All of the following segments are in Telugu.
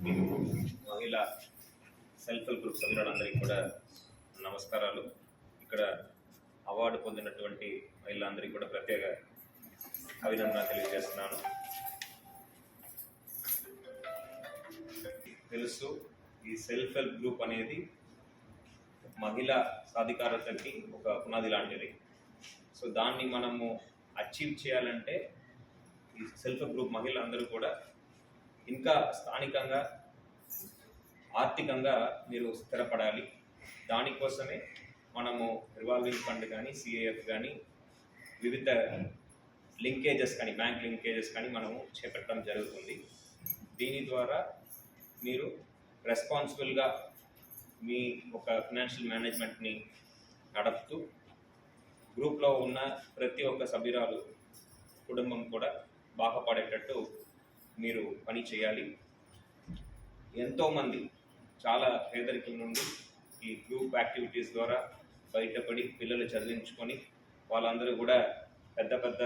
మహిళా సెల్ఫ్ హెల్ప్ గ్రూప్ సభ్యులందరికీ కూడా నమస్కారాలు. ఇక్కడ అవార్డు పొందినటువంటి మహిళలందరికీ కూడా ప్రత్యేక అభినందన తెలియజేస్తున్నాను. తెలుసు ఈ సెల్ఫ్ హెల్ప్ గ్రూప్ అనేది మహిళా సాధికారతకి ఒక పునాది లాంటిది. సో దాన్ని మనము అచీవ్ చేయాలంటే ఈ సెల్ఫ్ హెల్ప్ గ్రూప్ మహిళలందరూ కూడా ఇంకా స్థానికంగా ఆర్థికంగా మీరు స్థిరపడాలి. దానికోసమే మనము రివాల్వింగ్ ఫండ్ కానీ సిఏఎఫ్ కానీ వివిధ లింకేజెస్ కానీ బ్యాంక్ లింకేజెస్ కానీ మనము చేపట్టడం జరుగుతుంది. దీని ద్వారా మీరు రెస్పాన్సిబుల్గా మీ ఒక ఫినాన్షియల్ మేనేజ్మెంట్ని నడుపుతూ గ్రూప్లో ఉన్న ప్రతి ఒక్క సభ్యురాలు కుటుంబం కూడా బాగుపడేటట్టు మీరు పని చేయాలి. ఎంతోమంది చాలా పేదరికం నుండి ఈ గ్రూప్ యాక్టివిటీస్ ద్వారా బయటపడి పిల్లలు చదివించుకొని వాళ్ళందరూ కూడా పెద్ద పెద్ద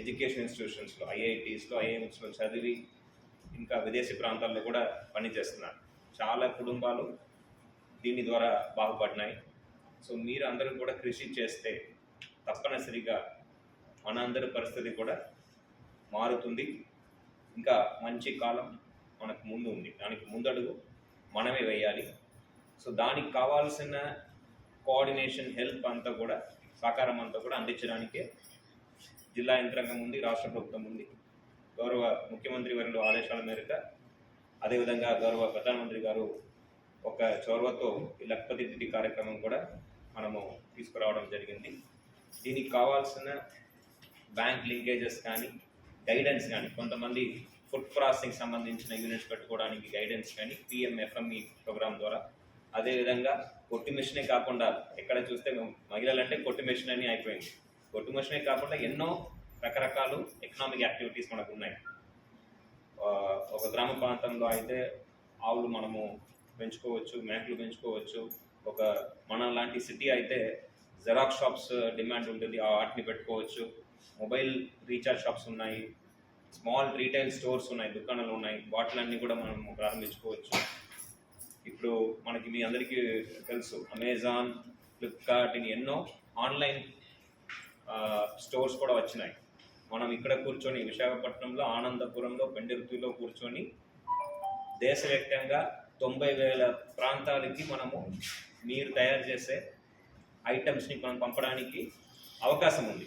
ఎడ్యుకేషన్ ఇన్స్టిట్యూషన్స్లో ఐఐటీస్లో ఐఐఎంస్లో చదివి ఇంకా విదేశీ ప్రాంతాల్లో కూడా పనిచేస్తున్నారు చాలా కుటుంబాలు దీని ద్వారా బాగుపడినాయి. సో మీరు అందరూ కూడా కృషి చేస్తే తప్పనిసరిగా మనందరి పరిస్థితి కూడా మారుతుంది. ఇంకా మంచి కాలం మనకు ముందు ఉంది. దానికి ముందడుగు మనమే వేయాలి. సో దానికి కావాల్సిన కోఆర్డినేషన్ హెల్ప్ అంతా కూడా సహకారం అంతా కూడా అందించడానికే జిల్లా యంత్రాంగం ఉంది రాష్ట్ర ప్రభుత్వం ఉంది. గౌరవ ముఖ్యమంత్రి వర్యుల ఆదేశాల మేరకు అదేవిధంగా గౌరవ ప్రధానమంత్రి గారు ఒక చొరవతో ఈ లక్పతి దిద్ది కార్యక్రమం కూడా మనము తీసుకురావడం జరిగింది. దీనికి కావాల్సిన బ్యాంక్ లింకేజెస్ కానీ గైడెన్స్ కానీ కొంతమంది ఫుడ్ ప్రాసెసింగ్ సంబంధించిన యూనిట్స్ పెట్టుకోవడానికి గైడెన్స్ కానీ పిఎంఎఫ్ఎంఈ ప్రోగ్రామ్ ద్వారా అదేవిధంగా కొట్టి మిషనే కాకుండా ఎక్కడ చూస్తే మహిళలంటే కొట్టి మిషన్ అని అయిపోయింది. కొట్టు మిషనే కాకుండా ఎన్నో రకరకాలు ఎకనామిక్ యాక్టివిటీస్ మనకు ఉన్నాయి. ఒక గ్రామ ప్రాంతంలో అయితే ఆవులు మనము పెంచుకోవచ్చు మేకలు పెంచుకోవచ్చు ఒక మన లాంటి సిటీ అయితే జెరాక్స్ షాప్స్ డిమాండ్ ఉంటుంది. వాటిని పెట్టుకోవచ్చు. మొబైల్ రీఛార్జ్ షాప్స్ ఉన్నాయి. స్మాల్ రీటైల్ స్టోర్స్ ఉన్నాయి దుకాణాలు ఉన్నాయి. వాటిలన్నీ కూడా మనం ప్రారంభించుకోవచ్చు. ఇప్పుడు మనకి మీ అందరికీ తెలుసు అమెజాన్ ఫ్లిప్కార్ట్ ఇన్ని ఎన్నో ఆన్లైన్ స్టోర్స్ కూడా వచ్చినాయి. మనం ఇక్కడ కూర్చొని విశాఖపట్నంలో ఆనందపురంలో పెండెరుతులో కూర్చొని దేశవ్యాప్తంగా తొంభై వేల ప్రాంతాలకి మనము మీరు తయారు చేసే ఐటమ్స్ని మనం పంపడానికి అవకాశం ఉంది.